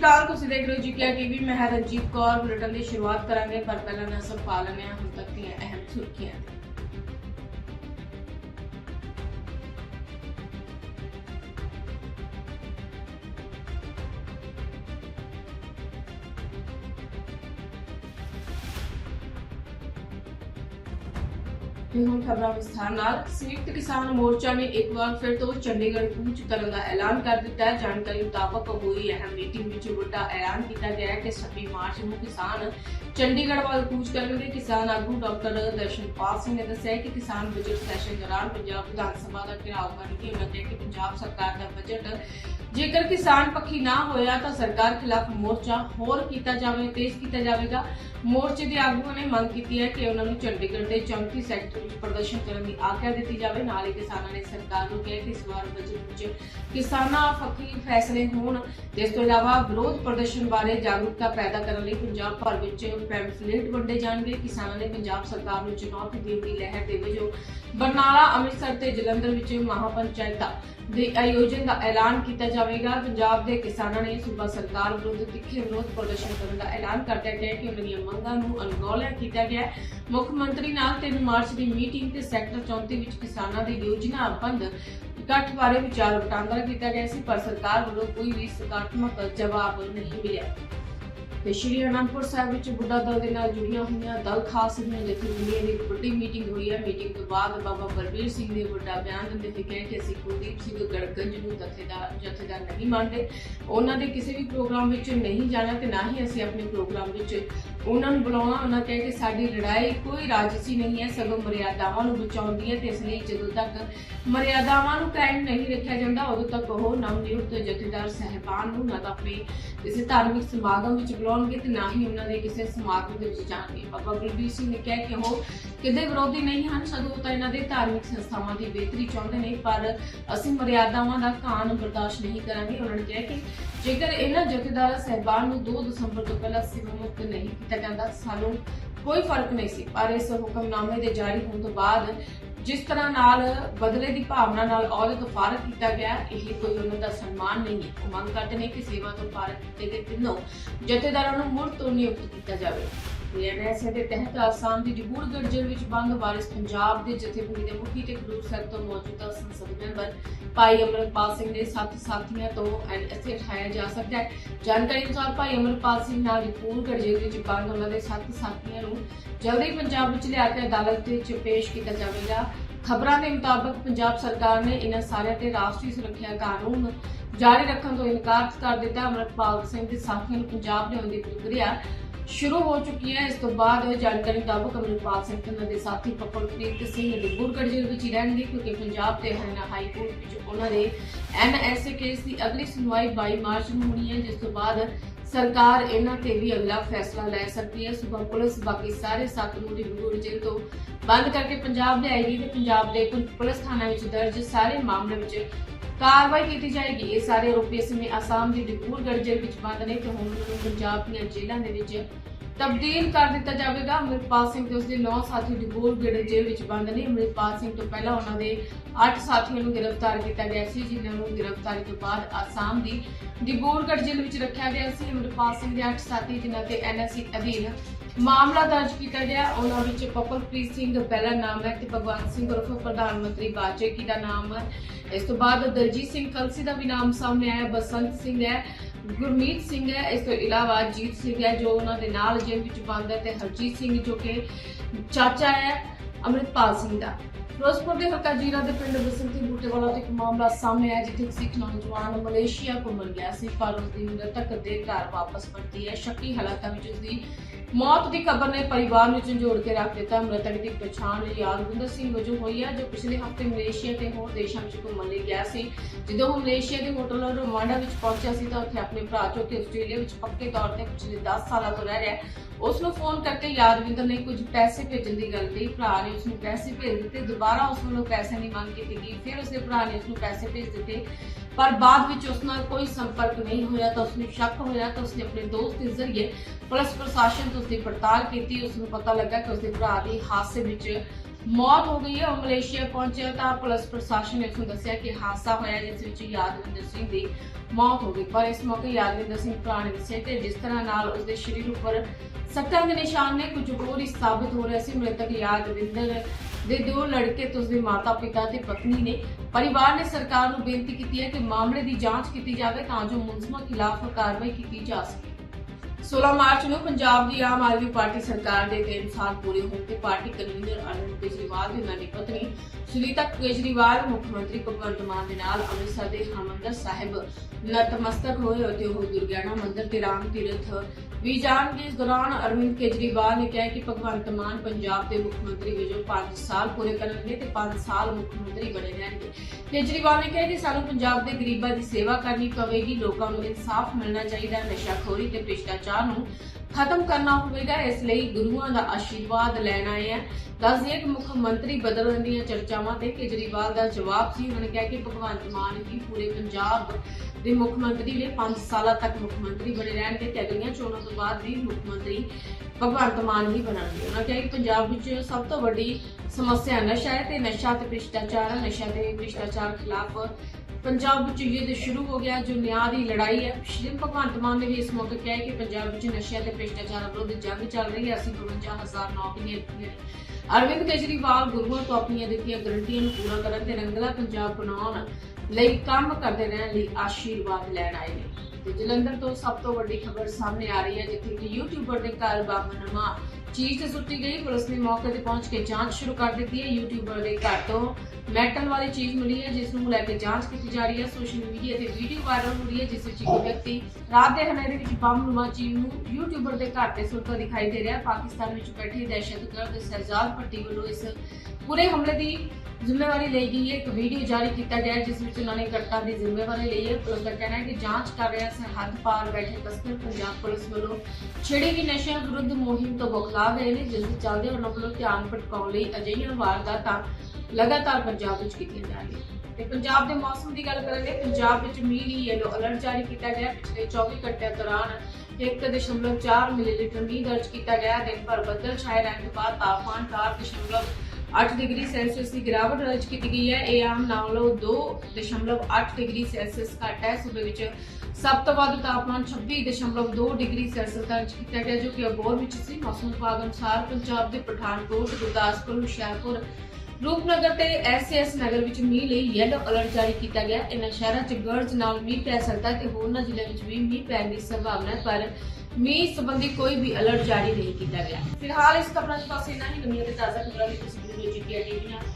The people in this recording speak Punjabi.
ਅਕਾਲ ਤੁਸੀਂ ਦੇਖ ਰਹੇ ਹੋ ਜੀ ਕਿਆ ਟੀਵੀ। ਮੈਂ ਹਾਂ ਰਣਜੀਤ ਕੌਰ, ਬੁਲੇਟਿਨ ਦੀ ਸ਼ੁਰੂਆਤ ਕਰਾਂਗੇ, ਪਰ ਪਹਿਲਾਂ ਨਸਲ ਪਾ ਲੈਂਦੇ ਹਾਂ ਹੁਣ ਤੱਕ ਦੀਆਂ ਅਹਿਮ ਸੁਰਖੀਆਂ। ਤੇ ਹੁਣ ਖਬਰਾਂ ਵਿਸਥਾਰ ਨਾਲ, ਸੰਯੁਕਤ ਕਿਸਾਨ ਮੋਰਚਾ ਨੇ ਇੱਕ ਵਾਰ ਫਿਰ ਤੋਂ ਚੰਡੀਗੜ੍ਹ ਕੂਚ ਕਰਨ ਦਾ ਐਲਾਨ ਕਰ ਦਿੱਤਾ ਹੈ। ਜਾਣਕਾਰੀ ਮੁਤਾਬਕ ਹੋਈ ਅਹਿਮ ਮੀਟਿੰਗ ਵਿੱਚ ਵੱਡਾ ਐਲਾਨ ਕੀਤਾ ਗਿਆ ਹੈ ਕਿ 26 ਮਾਰਚ ਨੂੰ ਕਿਸਾਨ ਚੰਡੀਗੜ੍ਹ ਵੱਲ ਕੂਚ ਕਰਨਗੇ ਕਿਸਾਨ ਆਗੂ ਡਾਕਟਰ ਦਰਸ਼ਨਪਾਲ ਸਿੰਘ ਨੇ ਦੱਸਿਆ ਕਿ ਕਿਸਾਨ ਬਜਟ ਸੈਸ਼ਨ ਦੌਰਾਨ ਪੰਜਾਬ ਵਿਧਾਨ ਸਭਾ ਦਾ ਘਿਰਾਓ ਕਰਕੇ ਉਹਨਾਂ ਕਿਹਾ ਕਿ ਪੰਜਾਬ ਸਰਕਾਰ ਦਾ ਬਜਟ ਜੇਕਰ ਕਿਸਾਨ ਪੱਖੀ ਨਾ ਹੋਇਆ ਤਾਂ ਸਰਕਾਰ ਖਿਲਾਫ ਮੋਰਚਾ ਹੋਰ ਕੀਤਾ ਜਾਵੇ, ਤੇਜ਼ ਕੀਤਾ ਜਾਵੇਗਾ। ਮੋਰਚੇ ਦੇ ਆਗੂਆਂ ਨੇ ਮੰਗ ਕੀਤੀ ਹੈ ਕਿ ਉਹਨਾਂ ਨੂੰ ਚੰਡੀਗੜ੍ਹ ਦੇ 34 ਸੈਕਟਰ ਵਿੱਚ ਪ੍ਰਦਰਸ਼ਨ ਕਰਨ ਦੀ ਆਗਿਆ ਦਿੱਤੀ ਜਾਵੇ। ਨਾਲ ਹੀ ਕਿਸਾਨਾਂ ਨੇ ਸਰਕਾਰ ਨੂੰ ਕਿਹਾ ਕਿ ਇਸ ਵਾਰ ਬਜਟ ਵਿੱਚ ਕਿਸਾਨਾਂ ਪੱਖੀ ਫੈਸਲੇ ਹੋਣ। ਤੇ ਇਸ ਤੋਂ ਇਲਾਵਾ ਵਿਰੋਧ ਪ੍ਰਦਰਸ਼ਨ ਬਾਰੇ ਜਾਗਰੂਕਤਾ ਪੈਦਾ ਕਰਨ ਲਈ ਪੰਜਾਬ ਭਰ ਵਿੱਚ ਪੈਂਫਲੇਟ ਵੰਡੇ ਜਾਣਗੇ। ਕਿਸਾਨਾਂ ਨੇ ਪੰਜਾਬ ਸਰਕਾਰ ਨੂੰ ਚੁਣੌਤੀ ਦੇਣ ਦੀ ਲਹਿਰ ਦੇ ਵਜੋਂ ਬਰਨਾਲਾ, ਅੰਮ੍ਰਿਤਸਰ ਤੇ ਜਲੰਧਰ ਵਿੱਚ ਮਹਾਪੰਚਾਇਤਾਂ ਦੇ ਆਯੋਜਨ ਦਾ ਐਲਾਨ ਕੀਤਾ ਜਾਵੇਗਾ। ਪੰਜਾਬ ਦੇ ਕਿਸਾਨਾਂ ਨੇ ਸੂਬਾ ਸਰਕਾਰ ਵਿਰੁੱਧ ਤਿੱਖੇ ਵਿਰੋਧ ਪ੍ਰਦਰਸ਼ਨ ਕਰਨ ਦਾ ਐਲਾਨ ਕਰਦਿਆਂ ਕਿਹਾ ਕਿ ਉਹਨਾਂ ਦੀਆਂ ਮੰਗਾਂ ਨੂੰ ਅਣਗੌਲਿਆ ਕੀਤਾ ਗਿਆ ਮੁੱਖ ਮੰਤਰੀ ਨਾਲ 3 ਮਾਰਚ ਦੀ ਮੀਟਿੰਗ ਤੇ ਸੈਕਟਰ 34 ਵਿੱਚ ਕਿਸਾਨਾਂ ਦੀ ਯੋਜਨਾਬੰਦ ਇਕੱਠ ਬਾਰੇ ਵਿਚਾਰ ਵਟਾਂਦਰਾ ਕੀਤਾ ਗਿਆ ਸੀ, ਪਰ ਸਰਕਾਰ ਵੱਲੋਂ ਕੋਈ ਵੀ ਸਕਾਰਾਤਮਕ ਜਵਾਬ ਨਹੀਂ ਮਿਲਿਆ। ਤੇ ਸ਼੍ਰੀ ਅਨੰਦਪੁਰ ਸਾਹਿਬ ਵਿੱਚ ਬੁੱਢਾ ਦਲ ਦੇ ਨਾਲ ਜੁੜੀਆਂ ਹੋਈਆਂ ਦਲ ਖਾਸ ਦੀਆਂ ਜਥੇਬੰਦੀਆਂ ਦੀ ਇੱਕ ਵੱਡੀ ਮੀਟਿੰਗ ਹੋਈ ਹੈ। ਮੀਟਿੰਗ ਤੋਂ ਬਾਅਦ ਬਾਬਾ ਬਲਬੀਰ ਸਿੰਘ ਨੇ ਵੱਡਾ ਬਿਆਨ ਦਿੰਦੇ ਹੋਏ ਕਿਹਾ ਕਿ ਅਸੀਂ ਕੁਲਦੀਪ ਸਿੰਘ ਗੜਗੰਜ ਨੂੰ ਜਥੇਦਾਰ ਜਥੇਦਾਰ ਨਹੀਂ ਮੰਨਦੇ। ਉਹਨਾਂ ਦੇ ਕਿਸੇ ਵੀ ਪ੍ਰੋਗਰਾਮ ਵਿੱਚ ਨਹੀਂ ਜਾਣਾ ਤੇ ਨਾ ਹੀ ਅਸੀਂ ਆਪਣੇ ਪ੍ਰੋਗਰਾਮ ਵਿੱਚ ਉਹਨਾਂ ਨੂੰ ਬੁਲਾਉਣਾ, ਉਹਨਾਂ ਕਹੇ ਕਿ ਸਾਡੀ ਲੜਾਈ ਕੋਈ ਰਾਜਸੀ ਨਹੀਂ ਹੈ, ਸਗੋਂ ਮਰਿਆਦਾਵਾਂ ਨੂੰ ਬਚਾਉਂਦੀ ਹੈ ਤੇ ਇਸ ਲਈ ਜਦੋਂ ਤੱਕ ਮਰਿਆਦਾਵਾਂ ਨੂੰ ਕਾਇਮ ਨਹੀਂ ਰੱਖਿਆ ਜਾਂਦਾ, ਉਦੋਂ ਤੱਕ ਉਹ ਨਵ-ਨਿਯੁਕਤ ਜਥੇਦਾਰ ਸਹਿਬਾਨ ਨੂੰ ਨਾ ਤਾਂ ਆਪਣੇ ਕਿਸੇ ਧਾਰਮਿਕ ਸਮਾਗਮ ਵਿੱਚ ਬੁਲਾਉਣਗੇ ਤੇ ਨਾ ਹੀ ਉਹਨਾਂ ਦੇ ਕਿਸੇ ਸਮਾਗਮ ਦੇ ਵਿੱਚ ਜਾਣਗੇ। ਬਾਬਾ ਬਲਬੀਰ ਸਿੰਘ ਨੇ ਕਿਹਾ ਕਿ ਉਹ ਕਿਤੇ ਵਿਰੋਧੀ ਨਹੀਂ ਹਨ, ਸਗੋਂ ਤਾਂ ਇਹਨਾਂ ਦੇ ਧਾਰਮਿਕ ਸੰਸਥਾਵਾਂ ਦੀ ਬਿਹਤਰੀ ਚਾਹੁੰਦੇ ਨੇ, ਪਰ ਅਸੀਂ ਮਰਿਆਦਾਵਾਂ ਦਾ ਕਾਨ ਬਰਦਾਸ਼ਤ ਨਹੀਂ ਕਰਾਂਗੇ। ਉਹਨਾਂ ਨੇ ਕਿਹਾ ਕਿ ਜੇਕਰ ਇਹਨਾਂ ਜਥੇਦਾਰਾਂ ਸਹਿਬਾਨ ਨੂੰ 2 ਦਸੰਬਰ ਤੋਂ ਪਹਿਲਾਂ ਸੇਵਾ ਮੁਕਤ ਨਹੀਂ ਕੀਤਾ ਜਾਂਦਾ, ਸਾਨੂੰ ਕੋਈ ਫ਼ਰਕ ਨਹੀਂ ਸੀ। ਪਰ ਇਸ ਹੁਕਮਨਾਮੇ ਦੇ ਜਾਰੀ ਹੋਣ ਤੋਂ ਬਾਅਦ ਜਿਸ ਤਰ੍ਹਾਂ ਨਾਲ ਬਦਲੇ ਦੀ ਭਾਵਨਾ ਨਾਲ ਅਹੁਦੇ ਤੋਂ ਫਾਰਗ ਕੀਤਾ ਗਿਆ, ਇਹ ਕੋਈ ਉਹਨਾਂ ਦਾ ਸਨਮਾਨ ਨਹੀਂ ਹੈ। ਉਹ ਮੰਗ ਕਰਦੇ ਨੇ ਕਿ ਸੇਵਾ ਤੋਂ ਫਾਰਗ ਕੀਤੇ ਗਏ ਤਿੰਨੋਂ ਜਥੇਦਾਰਾਂ ਨੂੰ ਮੁੜ ਤੋਂ ਨਿਯੁਕਤ ਕੀਤਾ ਜਾਵੇ। ਐਨਐਸਏ ਦੇ ਤਹਿਤ ਆਸਾਮ ਦੀ ਡਿਬਰੂਗੜ੍ਹ ਜੇਲ੍ਹ ਵਿੱਚ ਬੰਦ ਵਾਰਿਸ ਪੰਜਾਬ ਦੇ ਜਥੇਬੰਦੀ ਦੇ ਮੁਖੀ ਤੇ ਖਡੂਰ ਸਾਹਿਬ ਤੋਂ ਮੌਜੂਦਾ ਸੰਸਦ ਮੈਂਬਰ ਭਾਈ ਅਮਰਪਾਲ ਸਿੰਘ ਦੇ ਸੱਤ ਸਾਥੀਆਂ ਤੋਂ ਐਨਐਸਏ ਹਟਾਇਆ ਜਾ ਸਕਦਾ ਹੈ। ਜਾਣਕਾਰੀ ਅਨੁਸਾਰ ਭਾਈ ਅਮਰਪਾਲ ਸਿੰਘ ਨਾਲ ਡਿਬਰੂਗੜ੍ਹ ਜੇਲ੍ਹ ਵਿੱਚ ਬੰਦ ਉਹਨਾਂ ਦੇ ਸੱਤ ਸਾਥੀਆਂ ਨੂੰ ਜਲਦੀ ਪੰਜਾਬ ਵਿੱਚ ਲਿਆ ਕੇ ਅਦਾਲਤ ਵਿੱਚ ਪੇਸ਼ ਕੀਤਾ ਜਾਵੇਗਾ। ਖਬਰਾਂ ਦੇ ਮੁਤਾਬਕ ਪੰਜਾਬ ਸਰਕਾਰ ਨੇ ਇਹਨਾਂ ਸਾਰਿਆਂ ਤੇ ਰਾਸ਼ਟਰੀ ਸੁਰੱਖਿਆ ਕਾਨੂੰਨ ਜਾਰੀ ਰੱਖਣ ਤੋਂ ਇਨਕਾਰ ਕਰ ਦਿੱਤਾ। ਅਮਰਪਾਲ ਸਿੰਘ ਦੇ ਸਾਥੀਆਂ ਨੂੰ ਪੰਜਾਬ ਲਿਆਉਣ ਦੀ ਪ੍ਰਕਿਰਿਆ ਸ਼ੁਰੂ ਹੋ ਚੁੱਕੀ ਹੈ। ਇਸ ਤੋਂ ਬਾਅਦ ਜਾਣਕਾਰੀ ਮੁਤਾਬਕ ਅਮਰਪਾਲ ਸਿੰਘ ਤੇ ਉਹਨਾਂ ਦੇ ਸਾਥੀ ਪਪਲਪ੍ਰੀਤ ਸਿੰਘ ਡਿਬਰੂਗੜ੍ਹ ਜੇਲ੍ਹ ਵਿੱਚ ਹੀ ਰਹਿਣਗੇ, ਕਿਉਂਕਿ ਪੰਜਾਬ ਤੇ ਹਰਿਆਣਾ ਹਾਈ ਕੋਰਟ ਵਿੱਚ ਉਹਨਾਂ ਦੇ ਐਨਐਸਏ ਕੇਸ ਦੀ ਅਗਲੀ ਸੁਣਵਾਈ 22 ਮਾਰਚ ਨੂੰ ਹੋਣੀ ਹੈ, ਜਿਸ ਤੋਂ ਬਾਅਦ ਸਰਕਾਰ ਇਹਨਾਂ ਤੇ ਵੀ ਅਗਲਾ ਫੈਸਲਾ ਲੈ ਸਕਦੀ ਹੈ। ਸੂਬਾ ਪੁਲਿਸ ਬਾਕੀ ਸਾਰੇ ਸੱਤ ਨੂੰ ਡਿਬਰੂਗੜ੍ਹ ਜੇਲ੍ਹ ਤੋਂ ਬੰਦ ਕਰਕੇ ਪੰਜਾਬ ਲਿਆਏਗੀ ਤੇ ਪੰਜਾਬ ਦੇ ਕੁੱਲ ਪੁਲਿਸ ਥਾਣਾ ਵਿੱਚ ਦਰਜ ਸਾਰੇ ਮਾਮਲੇ ਵਿੱਚ ਕਾਰਵਾਈ ਕੀਤੀ ਜਾਏਗੀ। ਇਹ ਸਾਰੇ ਆਰੋਪੀ ਇਸ ਸਮੇਂ ਆਸਾਮ ਦੀ ਡਿਬਰੂਗੜ੍ਹ ਜੇਲ੍ਹ ਵਿੱਚ ਬੰਦ ਨੇ ਤੇ ਹੁਣ ਨੂੰ ਪੰਜਾਬ ਦੀਆਂ ਜੇਲ੍ਹਾਂ ਦੇ ਵਿੱਚ ਤਬਦੀਲ ਕਰ ਦਿੱਤਾ ਜਾਵੇਗਾ। ਅਮਰਿਤਪਾਲ ਸਿੰਘ ਤੇ ਉਸਦੇ 9 ਸਾਥੀ ਡਿਬਰੂਗੜ੍ਹ ਜੇਲ੍ਹ ਵਿੱਚ ਬੰਦ ਨੇ। ਅਮਰਿਤਪਾਲ ਸਿੰਘ ਤੋਂ ਪਹਿਲਾਂ ਉਹਨਾਂ ਦੇ 8 ਸਾਥੀਆਂ ਨੂੰ ਗ੍ਰਿਫਤਾਰ ਕੀਤਾ ਗਿਆ ਸੀ, ਜਿਨ੍ਹਾਂ ਨੂੰ ਗ੍ਰਿਫਤਾਰੀ ਤੋਂ ਬਾਅਦ ਆਸਾਮ ਦੀ ਡਿਬਰੂਗੜ੍ਹ ਜੇਲ੍ਹ ਵਿੱਚ ਰੱਖਿਆ ਗਿਆ ਸੀ। ਅਮਰਿਤਪਾਲ ਸਿੰਘ ਦੇ 8 ਸਾਥੀ, ਜਿਨ੍ਹਾਂ ਤੇ ਐਨਐਸਸੀ ਅਧੀਨ ਮਾਮਲਾ ਦਰਜ ਕੀਤਾ ਗਿਆ। ਉਹਨਾਂ ਵਿੱਚ ਪਪਲਪ੍ਰੀਤ ਸਿੰਘ ਪਹਿਲਾ ਨਾਮ ਹੈ ਤੇ ਭਗਵੰਤ ਸਿੰਘ ਉਰਫ ਪ੍ਰਧਾਨ ਮੰਤਰੀ ਬਾਜੇਕੀ ਦਾ ਨਾਮ ਹੈ। ਇਸ ਤੋਂ ਬਾਅਦ ਦਲਜੀਤ ਸਿੰਘ ਕਲਸੀ ਦਾ ਵੀ ਨਾਮ ਸਾਹਮਣੇ ਆਇਆ, ਬਸੰਤ ਸਿੰਘ ਹੈ, ਗੁਰਮੀਤ ਸਿੰਘ ਹੈ, ਇਸ ਤੋਂ ਇਲਾਵਾ ਜੀਤ ਸਿੰਘ ਹੈ ਜੋ ਉਹਨਾਂ ਦੇ ਨਾਲ ਜੇਲ੍ਹ ਵਿੱਚ ਬੰਦ ਹੈ ਤੇ ਹਰਜੀਤ ਸਿੰਘ ਜੋ ਕਿ ਚਾਚਾ ਹੈ, ਅੰਮ੍ਰਿਤਪਾਲ ਸਿੰਘ ਦਾ। ਫਿਰੋਜ਼ਪੁਰ ਦੇ ਹਲਕਾ ਜੀਰਾ ਦੇ ਪਿੰਡ ਬਸੰਤੀ ਬੂਟੇਵਾਲਾ ਤੋਂ ਇੱਕ ਮਾਮਲਾ ਸਾਹਮਣੇ ਆਇਆ ਜਿੱਥੇ ਇੱਕ ਸਿੱਖ ਨੌਜਵਾਨ ਮਲੇਸ਼ੀਆ ਘੁੰਮਣ ਗਿਆ ਸੀ ਪਰ ਉਸ ਦੀ ਮ੍ਰਿਤਕ ਦੇ ਘਰ ਵਾਪਸ ਪਰਤੀ ਹੈ। ਸ਼ੱਕੀ ਹਾਲਾਤਾਂ ਵਿੱਚ ਉਸ ਦੀ ਮੌਤ ਦੀ ਖਬਰ ਨੇ ਪਰਿਵਾਰ ਨੂੰ ਝੰਜੋੜ ਕੇ ਰੱਖ ਦਿੱਤਾ। ਮ੍ਰਿਤਕ ਦੀ ਪਛਾਣ ਯਾਦਵਿੰਦਰ ਸਿੰਘ ਵਜੋਂ ਹੋਈ ਹੈ ਜੋ ਪਿਛਲੇ ਹਫ਼ਤੇ ਮਲੇਸ਼ੀਆ ਤੇ ਹੋਰ ਦੇਸ਼ਾਂ ਵਿੱਚ ਘੁੰਮਣ ਲਈ ਗਿਆ ਸੀ। ਜਦੋਂ ਉਹ ਮਲੇਸ਼ੀਆ ਦੇ ਹੋਟਲ ਰੋਮਾਂਡਾ ਵਿੱਚ ਪਹੁੰਚਿਆ ਸੀ ਤਾਂ ਉੱਥੇ ਆਪਣੇ ਭਰਾ ਜੋ ਕਿ ਆਸਟ੍ਰੇਲੀਆ ਵਿੱਚ ਪੱਕੇ ਤੌਰ ਤੇ ਪਿਛਲੇ 10 ਸਾਲਾਂ ਤੋਂ ਰਹਿ ਰਿਹਾ ਉਸ ਨੂੰ ਫੋਨ ਕਰਕੇ ਯਾਦਵਿੰਦਰ ਨੇ ਕੁਝ ਪੈਸੇ ਭੇਜਣ ਦੀ ਗੱਲ ਕਹੀ। ਭਰਾ ਨੇ ਉਸ ਨੂੰ ਪੈਸੇ ਭੇਜ ਦਿੱਤੇ, ਦੁਬਾਰਾ ਉਸ ਵੱਲੋਂ ਪੈਸੇ ਨਹੀਂ ਮੰਗ ਕੀਤੀ ਗਈ। ਫਿਰ ਉਸਦੇ ਭਰਾ ਨੇ ਉਸ ਨੂੰ ਪੈਸੇ ਭੇਜ ਦਿੱਤੇ, ਪਰ ਬਾਅਦ ਵਿੱਚ ਉਸ ਨਾਲ ਕੋਈ ਸੰਪਰਕ ਨਹੀਂ ਹੋਇਆ ਤਾਂ ਉਸ ਨੂੰ ਸ਼ੱਕ ਹੋਇਆ ਤਾਂ ਉਸਨੇ ਆਪਣੇ ਦੋਸਤ ਦੇ ਜ਼ਰੀਏ ਪੁਲਿਸ ਪ੍ਰਸ਼ਾਸਨ ਤੋਂ ਉਸਦੀ ਪੜਤਾਲ ਕੀਤੀ। ਉਸ ਨੂੰ ਪਤਾ ਲੱਗਾ ਕਿ ਉਸਦੇ ਭਰਾ ਦੀ ਹਾਦਸੇ ਵਿੱਚ ਮੌਤ ਹੋ ਗਈ ਹੈ, ਉਹ ਮਲੇਸ਼ੀਆ ਪਹੁੰਚਿਆ ਤਾਂ ਪੁਲਿਸ ਪ੍ਰਸ਼ਾਸਨ ਨੇ ਉਸਨੂੰ ਦੱਸਿਆ ਕਿ ਹਾਦਸਾ ਹੋਇਆ, ਜਿਸ ਵਿੱਚ ਯਾਦਵਿੰਦਰ ਸਿੰਘ ਦੀ ਮੌਤ ਹੋ ਗਈ। ਪਰ ਇਸ ਮੌਕੇ ਯਾਦਵਿੰਦਰ ਸਿੰਘ ਭਰਾ ਨੇ ਦੱਸਿਆ ਜਿਸ ਤਰ੍ਹਾਂ ਨਾਲ ਉਸਦੇ ਸਰੀਰ ਉੱਪਰ ਸੱਟਾਂ ਦੇ ਨਿਸ਼ਾਨ ਨੇ, ਕੁਝ ਹੋਰ ਹੀ ਸਾਬਤ ਹੋ ਰਿਹਾ ਸੀ। ਮ੍ਰਿਤਕ ਯਾਦਵਿੰਦਰ ਦੇ ਦੋ ਲੜਕੇ ਤੇ ਉਸਦੇ ਮਾਤਾ-ਪਿਤਾ ਤੇ ਪਤਨੀ ਨੇ ਪਰਿਵਾਰ ਨੇ ਸਰਕਾਰ ਨੂੰ ਬੇਨਤੀ ਕੀਤੀ ਹੈ ਕਿ ਮਾਮਲੇ ਦੀ ਜਾਂਚ ਕੀਤੀ ਜਾਵੇ ਤਾਂ ਜੋ ਮੁਲਜ਼ਮਾਂ ਖਿਲਾਫ ਕਾਰਵਾਈ ਕੀਤੀ ਜਾ ਸਕੇ। 16 ਮਾਰਚ ਨੂੰ ਪੰਜਾਬ ਦੀ ਆਮ ਆਦਮੀ ਪਾਰਟੀ ਸਰਕਾਰ ਦੇ 3 ਸਾਲ ਪੂਰੇ ਹੋਣ ਤੇ ਪਾਰਟੀ ਕਨਵੀਨਰ ਅਰਵਿੰਦ ਕੇਜਰੀਵਾਲ ਦੀ ਨਾਨੀ ਪਤਨੀ ਸੁਨੀਤਾ ਕੇਜਰੀਵਾਲ, ਮੁੱਖ ਮੰਤਰੀ ਭਗਵੰਤ ਮਾਨ ਦੇ ਨਾਲ ਅੰਮ੍ਰਿਤਸਰ ਦੇ ਹਰਮੰਦਰ ਸਾਹਿਬ ਨਤਮਸਤਕ ਹੋਏ ਅਤੇ ਉਹ ਦੁਰਗਿਆਨਾ ਮੰਦਿਰ ਤੇ ਰਾਮ ਤੀਰਥ ਵੀ ਜਾਣਗੇ। ਇਸ ਦੌਰਾਨ ਅਰਵਿੰਦ ਕੇਜਰੀਵਾਲ ਨੇ ਕਿਹਾ ਕਿ ਭਗਵੰਤ ਮਾਨ ਪੰਜਾਬ ਦੇ ਮੁੱਖ ਮੰਤਰੀ ਵਜੋਂ 5 ਸਾਲ ਪੂਰੇ ਕਰਨਗੇ ਤੇ 5 ਸਾਲ ਮੁੱਖ ਮੰਤਰੀ ਬਣੇ ਰਹਿਣਗੇ। ਕੇਜਰੀਵਾਲ ਨੇ ਕਿਹਾ ਕਿ ਸਾਨੂੰ ਪੰਜਾਬ ਦੇ ਗਰੀਬਾਂ ਦੀ ਸੇਵਾ ਕਰਨੀ ਪਵੇਗੀ, ਲੋਕਾਂ ਨੂੰ ਇਨਸਾਫ ਮਿਲਣਾ ਚਾਹੀਦਾ ਹੈ ਨਸ਼ਾਖੋਰੀ ਤੇ ਭ੍ਰਿਸ਼ਟਾਚਾਰ ਨੂੰ ਖਤਮ ਕਰਨਾ ਹੋਵੇਗਾ, ਇਸ ਲਈ ਗੁਰੂਆਂ ਦਾ ਆਸ਼ੀਰਵਾਦ ਲੈਣ ਆਏ ਹੈ ਦੱਸਦੇ ਕਿ ਮੁੱਖ ਮੰਤਰੀ ਬਦਲਣ ਦੀਆਂ ਚਰਚਾਵਾਂ ਤੇ ਕੇਜਰੀਵਾਲ ਦਾ ਜਵਾਬ ਸੀ। ਉਹਨਾਂ ਨੇ ਕਿਹਾ ਕਿ ਭਗਵੰਤ ਮਾਨ ਹੀ ਪੂਰੇ ਪੰਜਾਬ ਦੇ ਮੁੱਖ ਮੰਤਰੀ ਨੇ 5 ਸਾਲਾਂ ਤੱਕ ਮੁੱਖ ਮੰਤਰੀ ਬਣੇ ਰਹਿਣਗੇ ਤੇ ਅਗਲੀਆਂ ਚੋਣਾਂ ਤੋਂ ਬਾਅਦ ਵੀ ਮੁੱਖ ਮੰਤਰੀ ਭਗਵੰਤ ਮਾਨ ਹੀ ਬਣਨਗੇ। ਉਹਨਾਂ ਕਿਹਾ ਕਿ ਪੰਜਾਬ ਵਿੱਚ ਸਭ ਤੋਂ ਵੱਡੀ ਸਮੱਸਿਆ ਨਸ਼ਾ ਹੈ ਤੇ ਨਸ਼ਾ ਤੇ ਭ੍ਰਿਸ਼ਟਾਚਾਰ ਨਸ਼ਾ ਤੇ ਭ੍ਰਿਸ਼ਟਾਚਾਰ ਖਿਲਾਫ ਪੰਜਾਬ ਵਿੱਚ ਯੁੱਧ ਸ਼ੁਰੂ ਹੋ ਗਿਆ, ਜੋ ਨਿਆਂ ਦੀ ਲੜਾਈ ਹੈ। ਸ਼੍ਰੀ ਭਗਵੰਤ ਮਾਨ ਨੇ ਵੀ ਇਸ ਮੌਕੇ ਕਿਹਾ ਕਿ ਪੰਜਾਬ ਵਿੱਚ ਨਸ਼ਿਆਂ ਤੇ ਭ੍ਰਿਸ਼ਟਾਚਾਰ ਵਿਰੁੱਧ ਜੰਗ ਚੱਲ ਰਹੀ ਹੈ। ਅਸੀਂ 52000 ਨੌਕਰੀਆਂ ਦਿੱਤੀਆਂ ਅਰਵਿੰਦ ਕੇਜਰੀਵਾਲ ਗੁਰੂਆਂ ਤੋਂ ਆਪਣੀਆਂ ਦਿੱਤੀਆਂ ਗਰੰਟੀਆਂ ਨੂੰ ਪੂਰਾ ਕਰਨ ਤੇ ਰੰਗਲਾ ਪੰਜਾਬ ਬਣਾਉਣ ਲਈ ਕੰਮ ਕਰਦੇ ਰਹਿਣ ਲਈ ਆਸ਼ੀਰਵਾਦ ਲੈਣ ਆਏ ਨੇ। ਤੇ ਜਲੰਧਰ ਤੋਂ ਸਭ ਤੋਂ ਵੱਡੀ ਖਬਰ ਸਾਹਮਣੇ ਆ ਰਹੀ ਹੈ, ਜਿੱਥੇ ਕਿ ਯੂਟਿਊਬਰ ਦੇ ਘਰ ਬਾਮਨਮਾ ਚੀਜ਼ ਸੁੱਟੀ ਗਈ। ਪੁਲਿਸ ਨੇ ਮੌਕੇ ਤੇ ਪਹੁੰਚ ਕੇ ਜਾਂਚ ਸ਼ੁਰੂ ਕਰ ਦਿੱਤੀ ਹੈ। ਯੂਟਿਊਬਰ ਦੇ ਘਰ ਤੋਂ ਮੈਟਲ ਵਾਲੀ ਚੀਜ਼ ਮਿਲੀ ਹੈ, ਜਿਸ ਨੂੰ ਲੈ ਕੇ ਜਾਂਚ ਕੀਤੀ ਜਾ ਰਹੀ ਹੈ। ਸੋਸ਼ਲ ਮੀਡੀਆ ਤੇ ਵੀਡੀਓ ਵਾਇਰਲ ਹੋ ਰਹੀ ਹੈ, ਜਿਸ ਵਿੱਚ ਇੱਕ ਵਿਅਕਤੀ ਰਾਤ ਦੇ ਹਨੇਰੇ ਵਿੱਚ ਬੰਬ ਚੀਜ਼ ਨੂੰ ਯੂਟਿਊਬਰ ਦੇ ਘਰ ਤੇ ਸੁੱਟਦਾ ਦਿਖਾਈ ਦੇ ਰਿਹਾ ਹੈ। ਪਾਕਿਸਤਾਨ ਵਿੱਚ ਬੈਠੇ ਦਹਿਸ਼ਤਗਰਦ ਸਰਜਾਦ ਭੱਟੀ ਵੱਲੋਂ ਇਸ ਪੂਰੇ ਹਮਲੇ ਦੀ ਜ਼ਿੰਮੇਵਾਰੀ ਲਈ ਗਈ ਹੈ। ਇੱਕ ਵੀਡੀਓ ਜਾਰੀ ਕੀਤਾ ਗਿਆ ਜਿਸ ਵਿੱਚ ਉਹਨਾਂ ਨੇ ਘਟਨਾ ਦੀ ਜ਼ਿੰਮੇਵਾਰੀ ਲਈ ਹੈ। ਪੁਲਿਸ ਦਾ ਕਹਿਣਾ ਹੈ ਕਿ ਜਾਂਚ ਕਰ ਰਿਹਾ ਸਰਹੱਦ ਪਾਰ ਬੈਠੇ ਤਸਕਰ ਪੰਜਾਬ ਪੁਲਿਸ ਵੱਲੋਂ ਛੇੜੀ ਗਈ ਨਸ਼ਿਆਂ ਵਿਰੁੱਧ ਮੁਹਿੰਮ ਤੋਂ ਬੁਖਲਾ ਗਏ ਨੇ, ਜਿਸ ਦੇ ਚੱਲਦੇ ਉਹਨਾਂ ਵੱਲੋਂ ਧਿਆਨ ਭਟਕਾਉਣ ਲਈ ਅਜਿਹੀਆਂ ਵਾਰਦਾਤਾਂ ਲਗਾਤਾਰ ਪੰਜਾਬ ਵਿੱਚ ਕੀਤੀਆਂ ਜਾ ਰਹੀਆਂ ਤੇ ਪੰਜਾਬ ਦੇ ਮੌਸਮ ਦੀ ਗੱਲ ਕਰਾਂਗੇ, ਪੰਜਾਬ ਵਿੱਚ ਮੀਂਹ ਲਈ ਯੈਲੋ ਅਲਰਟ ਜਾਰੀ ਕੀਤਾ ਗਿਆ ਪਿਛਲੇ 24 ਘੰਟਿਆਂ ਦੌਰਾਨ 1.4 ਮਿਲੀਲੀਟਰ ਮੀਂਹ ਦਰਜ ਕੀਤਾ ਗਿਆ ਦਿਨ ਭਰ ਬੱਦਲ ਛਾਏ ਰਹਿਣ ਤੋਂ ਬਾਅਦ ਤਾਪਮਾਨ 4.8 ਡਿਗਰੀ ਸੈਲਸੀਅਸ ਦੀ ਗਿਰਾਵਟ ਦਰਜ ਕੀਤੀ ਗਈ ਹੈ। ਇਹ ਆਮ ਨਾਲੋਂ 2.8 ਡਿਗਰੀ ਸੈਲਸੀਅਸ ਘੱਟ ਹੈ। ਸੂਬੇ ਵਿੱਚ ਸਭ ਤੋਂ ਵੱਧ ਤਾਪਮਾਨ 26.2 ਡਿਗਰੀ ਸੈਲਸੀਅਸ ਦਰਜ ਕੀਤਾ ਗਿਆ, ਜੋ ਕਿ ਅਬੋਰ ਵਿੱਚ ਸੀ। ਮੌਸਮ ਵਿਭਾਗ ਅਨੁਸਾਰ ਪੰਜਾਬ ਦੇ ਪਠਾਨਕੋਟ, ਗੁਰਦਾਸਪੁਰ, ਹੁਸ਼ਿਆਰਪੁਰ, ਰੂਪਨਗਰ ਤੇ ਐਸਐਸ ਨਗਰ ਵਿੱਚ ਮੀਂਹ ਲਈ ਯੈਲੋ ਅਲਰਟ ਜਾਰੀ ਕੀਤਾ ਗਿਆ। ਇਹਨਾਂ ਸ਼ਹਿਰਾਂ 'ਚ ਗਰਜ ਨਾਲ ਮੀਂਹ ਪੈ ਸਕਦਾ ਹੈ ਤੇ ਹੋਰਨਾਂ ਜ਼ਿਲ੍ਹਿਆਂ ਵਿੱਚ ਵੀ ਮੀਂਹ ਪੈਣ ਦੀ ਸੰਭਾਵਨਾ ਹੈ, ਪਰ ਮੀਂਹ ਸੰਬੰਧੀ ਕੋਈ ਵੀ ਅਲਰਟ ਜਾਰੀ ਨਹੀਂ ਕੀਤਾ ਗਿਆ। ਫਿਲਹਾਲ ਇਸ ਖਬਰਾਂ 'ਚ ਬਸ ਇੰਨਾ ਹੀ। ਨਵੀਆਂ ਤੇ ਤਾਜ਼ਾ ਖਬਰਾਂ ਲਈ ਤੁਸੀਂ ਜੁੜੇ ਰਹੋ ਜੀ ਟੀਵੀ ਨਾਲ